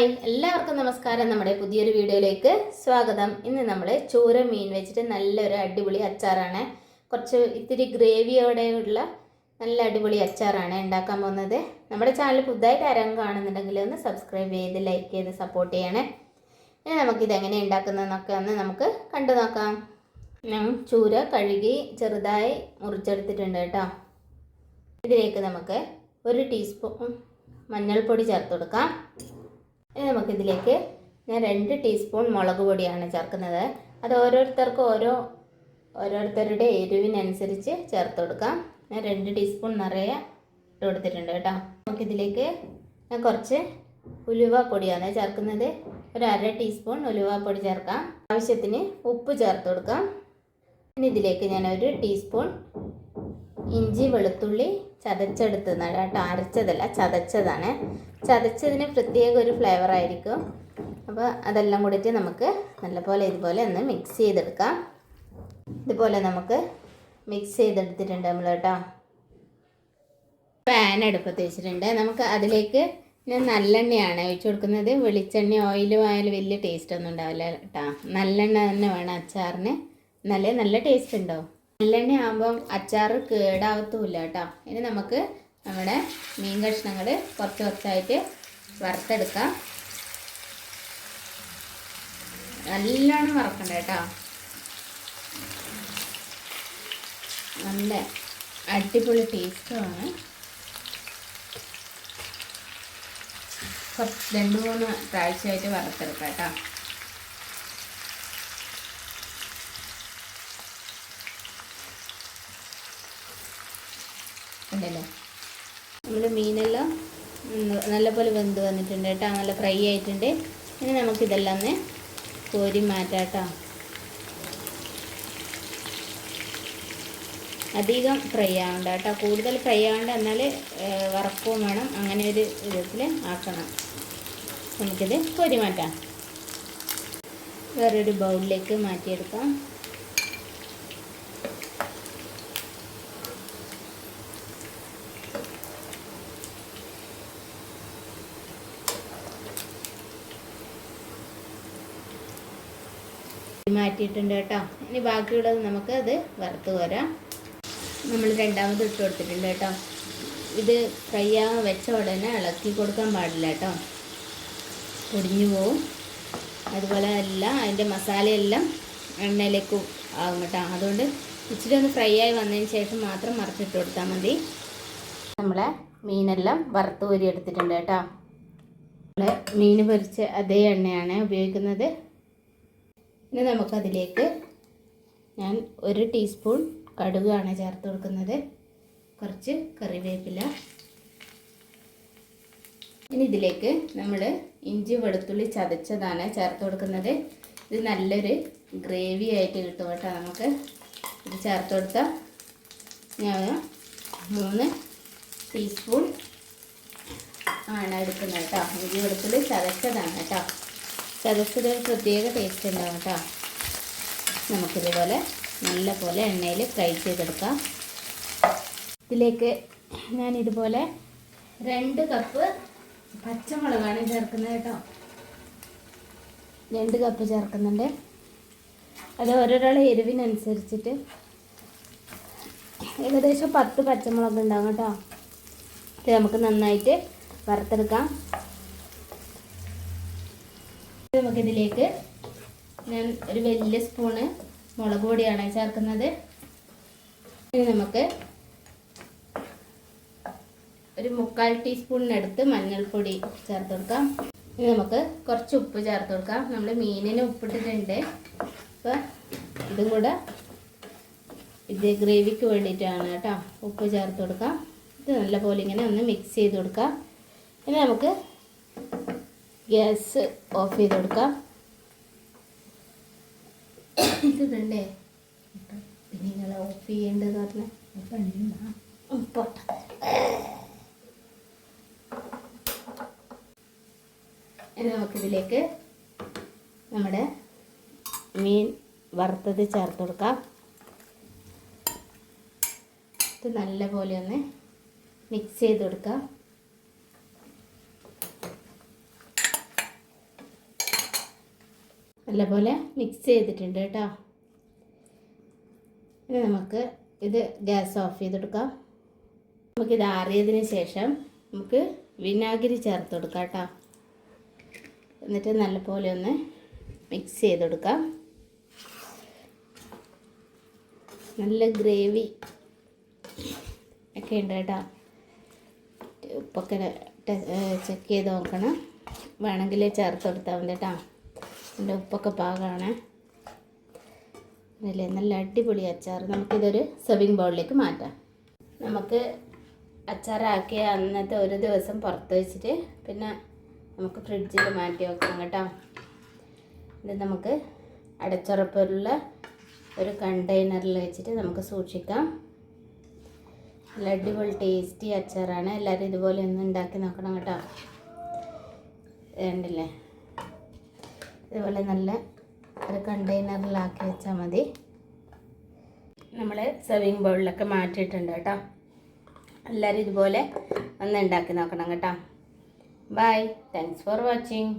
Hi എല്ലാവർക്കും നമസ്കാരം. നമ്മുടെ പുതിയൊരു വീഡിയോയിലേക്ക് സ്വാഗതം. ഇന്ന് നമ്മൾ ചോര മീൻ വെച്ചിട്ട് നല്ലൊരു അടിപൊളി അച്ചാറാണ്. കുറച്ച് ഇത്തിരി ഗ്രേവിയോടെയുള്ള നല്ല അടിപൊളി അച്ചാറാണ് ഉണ്ടാക്കാൻ പോകുന്നത്. നമ്മുടെ ചാനൽ പുതുതായിട്ട് ആരെങ്കിലും കാണുന്നുണ്ടെങ്കിൽ ഒന്ന് സബ്സ്ക്രൈബ് ചെയ്ത് ലൈക്ക് ചെയ്ത് സപ്പോർട്ട് ചെയ്യണേ. ഇനി നമുക്കിത് എങ്ങനെ ഉണ്ടാക്കുന്നതെന്നൊക്കെ ഒന്ന് നമുക്ക് കണ്ടു നോക്കാം. ഞാൻ ചൂര കഴുകി ചെറുതായി മുറിച്ചെടുത്തിട്ടുണ്ട് കേട്ടോ. ഇതിലേക്ക് നമുക്ക് ഒരു ടീസ്പൂൺ മഞ്ഞൾപ്പൊടി ചേർത്ത് കൊടുക്കാം. ഇനി നമുക്കിതിലേക്ക് ഞാൻ രണ്ട് ടീസ്പൂൺ മുളക് പൊടിയാണ് ചേർക്കുന്നത്. അത് ഓരോരുത്തർക്കും ഓരോ ഓരോരുത്തരുടെ എരിവിനനുസരിച്ച് ചേർത്ത് കൊടുക്കാം. ഞാൻ രണ്ട് ടീസ്പൂൺ നിറയെ ഇട്ട് കൊടുത്തിട്ടുണ്ട് കേട്ടോ. നമുക്കിതിലേക്ക് ഞാൻ കുറച്ച് ഉലുവ പൊടിയാണ് ചേർക്കുന്നത്. ഒരു അര ടീസ്പൂൺ ഉലുവ പൊടി ചേർക്കാം. ആവശ്യത്തിന് ഉപ്പ് ചേർത്ത് കൊടുക്കാം. ഇനി ഇതിലേക്ക് ഞാൻ ഒരു ടീസ്പൂൺ ഇഞ്ചി വെളുത്തുള്ളി ചതച്ചെടുത്തതാണ് കേട്ടോ. അരച്ചതല്ല ചതച്ചതാണ്. ചതച്ചതിന് പ്രത്യേക ഒരു ഫ്ലേവർ ആയിരിക്കും. അപ്പോൾ അതെല്ലാം കൂടിയിട്ട് നമുക്ക് നല്ലപോലെ ഇതുപോലെ ഒന്ന് മിക്സ് ചെയ്തെടുക്കാം. ഇതുപോലെ നമുക്ക് മിക്സ് ചെയ്തെടുത്തിട്ടുണ്ട് നമ്മൾ കേട്ടോ പാൻ അടുപ്പത്ത് വെച്ചിട്ടുണ്ട്. നമുക്ക് അതിലേക്ക് ഞാൻ നല്ലെണ്ണയാണ് ഒഴിച്ചു കൊടുക്കുന്നത്. വെളിച്ചെണ്ണ ഓയിലും ആയാലും വലിയ ടേസ്റ്റ് ഒന്നും ഉണ്ടാവില്ല കേട്ടോ നല്ലെണ്ണ തന്നെ വേണം അച്ചാറിന്. നല്ല നല്ല ടേസ്റ്റ് ഉണ്ടോ? നല്ലെണ്ണ ആകുമ്പം അച്ചാർ കേടാവത്തുമില്ല കേട്ടോ ഇനി നമുക്ക് നമ്മുടെ മീൻ കഷ്ണങ്ങൾ കുറച്ച് കുറച്ചായിട്ട് വറുത്തെടുക്കാം. നല്ലോണം വറക്കണ്ട കേട്ടോ. നല്ല അടിപൊളി ടേസ്റ്റുമാണ്. കുറച്ച് രണ്ട് മൂന്ന് പ്രാവശ്യമായിട്ട് വറുത്തെടുക്കാം കേട്ടോ. ഉണ്ടല്ലോ? നമ്മുടെ മീനെല്ലാം നല്ലപോലെ വെന്ത് വന്നിട്ടുണ്ട് കേട്ടോ. നല്ല ഫ്രൈ ആയിട്ടുണ്ട്. ഇനി നമുക്കിതെല്ലാം ഒന്ന് കോരി മാറ്റാം കേട്ടോ. അധികം ഫ്രൈ ആവണ്ട കേട്ടോ. കൂടുതൽ ഫ്രൈ ആവണ്ട എന്നാൽ വറക്കവും വേണം. അങ്ങനെ ഒരു വിധത്തിൽ ആക്കണം. നമുക്കിത് കോരി മാറ്റാം. വേറൊരു ബൗളിലേക്ക് മാറ്റിയെടുക്കാം. മാറ്റിയിട്ടുണ്ട് കേട്ടോ. ഇനി ബാക്കിയുള്ളത് നമുക്ക് അത് വറുത്ത് കോരാം. നമ്മൾ രണ്ടാമത് ഇട്ട് കൊടുത്തിട്ടുണ്ട് കേട്ടോ. ഇത് ഫ്രൈ ആകാൻ വെച്ച ഉടനെ ഇളക്കി കൊടുക്കാൻ പാടില്ല കേട്ടോ. പൊടിഞ്ഞു പോവും. അതുപോലെ എല്ലാം അതിന്റെ മസാലയെല്ലാം എണ്ണയിലേക്ക് ആകും കേട്ടോ. അതുകൊണ്ട് ഇച്ചിരി ഒന്ന് ഫ്രൈ ആയി വന്നതിന് ശേഷം മാത്രം മറച്ചിട്ട് കൊടുത്താൽ മതി. നമ്മളെ മീനെല്ലാം വറുത്ത് കോരി എടുത്തിട്ടുണ്ട് കേട്ടോ. നമ്മൾ മീൻ പൊരിച്ച അതേ എണ്ണയാണ് ഉപയോഗിക്കുന്നത്. ഇനി നമുക്കതിലേക്ക് ഞാൻ ഒരു ടീസ്പൂൺ കടുകാണ് ചേർത്ത് കൊടുക്കുന്നത്. കുറച്ച് കറിവേപ്പില. ഇനി ഇതിലേക്ക് നമ്മൾ ഇഞ്ചി വെളുത്തുള്ളി ചതച്ചതാണ് ചേർത്ത് കൊടുക്കുന്നത്. ഇത് നല്ലൊരു ഗ്രേവി ആയിട്ട് കിട്ടും കേട്ടോ നമുക്ക്. ഇത് ചേർത്ത് കൊടുത്താൽ ഞാൻ മൂന്ന് ടീസ്പൂൺ ആണ് എടുക്കുന്നത് കേട്ടോ. ഇഞ്ചി വെളുത്തുള്ളി ചതച്ചതാണ് കേട്ടോ. ഒരു പ്രത്യേക ടേസ്റ്റ് ഉണ്ടാവും കേട്ടോ. നമുക്കിതുപോലെ നല്ല പോലെ എണ്ണയിൽ ഫ്രൈ ചെയ്തെടുക്കാം. ഇതിലേക്ക് ഞാൻ ഇതുപോലെ രണ്ട് കപ്പ് പച്ചമുളകാണ് ചേർക്കുന്നത് കേട്ടോ. രണ്ട് കപ്പ് ചേർക്കുന്നുണ്ട്. അത് ഓരോരാളെ എരിവിനനുസരിച്ചിട്ട് ഏകദേശം പത്ത് പച്ചമുളക് ഉണ്ടാകും കേട്ടോ. ഇത് നമുക്ക് നന്നായിട്ട് വറുത്തെടുക്കാം. നമുക്കിതിലേക്ക് ഞാൻ ഒരു വലിയ സ്പൂണ് മുളക് പൊടിയാണ് ചേർക്കുന്നത്. ഇനി നമുക്ക് ഒരു മുക്കാൽ ടീസ്പൂണിനടുത്ത് മഞ്ഞൾപ്പൊടി ചേർത്ത് കൊടുക്കാം. ഇനി നമുക്ക് കുറച്ച് ഉപ്പ് ചേർത്ത് കൊടുക്കാം. നമ്മൾ മീനിന് ഉപ്പിട്ടിട്ടുണ്ട്. അപ്പോൾ ഇതും കൂടെ ഇത് ഗ്രേവിക്ക് വേണ്ടിയിട്ടാണ് കേട്ടോ. ഉപ്പ് ചേർത്ത് കൊടുക്കാം. ഇത് നല്ലപോലെ ഇങ്ങനെ ഒന്ന് മിക്സ് ചെയ്ത് കൊടുക്കാം. ഇനി നമുക്ക് ഗ്യാസ് ഓഫ് ചെയ്ത് കൊടുക്കാം. ഇതുണ്ടേ നിങ്ങൾ ഓഫ് ചെയ്യേണ്ടത് പറഞ്ഞാൽ പോട്ടെ. നമ്മുടെ മീൻ വറുത്തത് ചേർത്ത് കൊടുക്കാം. ഇത് നല്ലപോലെ ഒന്ന് മിക്സ് ചെയ്ത് കൊടുക്കാം. നല്ലപോലെ മിക്സ് ചെയ്തിട്ടുണ്ട് കേട്ടോ. ഇനി നമുക്ക് ഇത് ഗ്യാസ് ഓഫ് ചെയ്തെടുക്കാം. നമുക്കിത് ആറിയതിന് ശേഷം നമുക്ക് വിനാഗിരി ചേർത്ത് കൊടുക്കാം കേട്ടോ. എന്നിട്ട് നല്ലപോലെ ഒന്ന് മിക്സ് ചെയ്തെടുക്കാം. നല്ല ഗ്രേവി ഒക്കെ ഉണ്ട് കേട്ടോ. ഉപ്പൊക്കെ ചെക്ക് ചെയ്ത് നോക്കണം. വേണമെങ്കിൽ ചേർത്ത് കൊടുത്താൽ മതി കേട്ടോ. എന്റെ ഉപ്പൊക്കെ പാകമാണ് അല്ലേ നല്ല അടിപൊളി അച്ചാർ നമുക്കിതൊരു സെർവിങ് ബൗളിലേക്ക് മാറ്റാം. നമുക്ക് അച്ചാറാക്കിയ അന്നത്തെ ഒരു ദിവസം പുറത്ത് വെച്ചിട്ട് പിന്നെ നമുക്ക് ഫ്രിഡ്ജിൽ മാറ്റി വെക്കാം കേട്ടോ. ഇത് നമുക്ക് അടച്ചുറപ്പുള്ള ഒരു കണ്ടെയ്നറിൽ വെച്ചിട്ട് നമുക്ക് സൂക്ഷിക്കാം. നല്ല അടിപൊളി ടേസ്റ്റി അച്ചാറാണ്. എല്ലാവരും ഇതുപോലെ ഒന്ന് ഉണ്ടാക്കി നോക്കണം കേട്ടോ. വേണ്ടില്ലേ ഇതുപോലെ നല്ല ഒരു കണ്ടെയ്നറിലാക്കി വെച്ചാൽ മതി. നമ്മൾ സെർവിങ് ബൗളിലൊക്കെ മാറ്റിയിട്ടുണ്ട് കേട്ടോ. എല്ലാവരും ഇതുപോലെ ഒന്ന് ഉണ്ടാക്കി നോക്കണം കേട്ടോ. Bye thanks for watching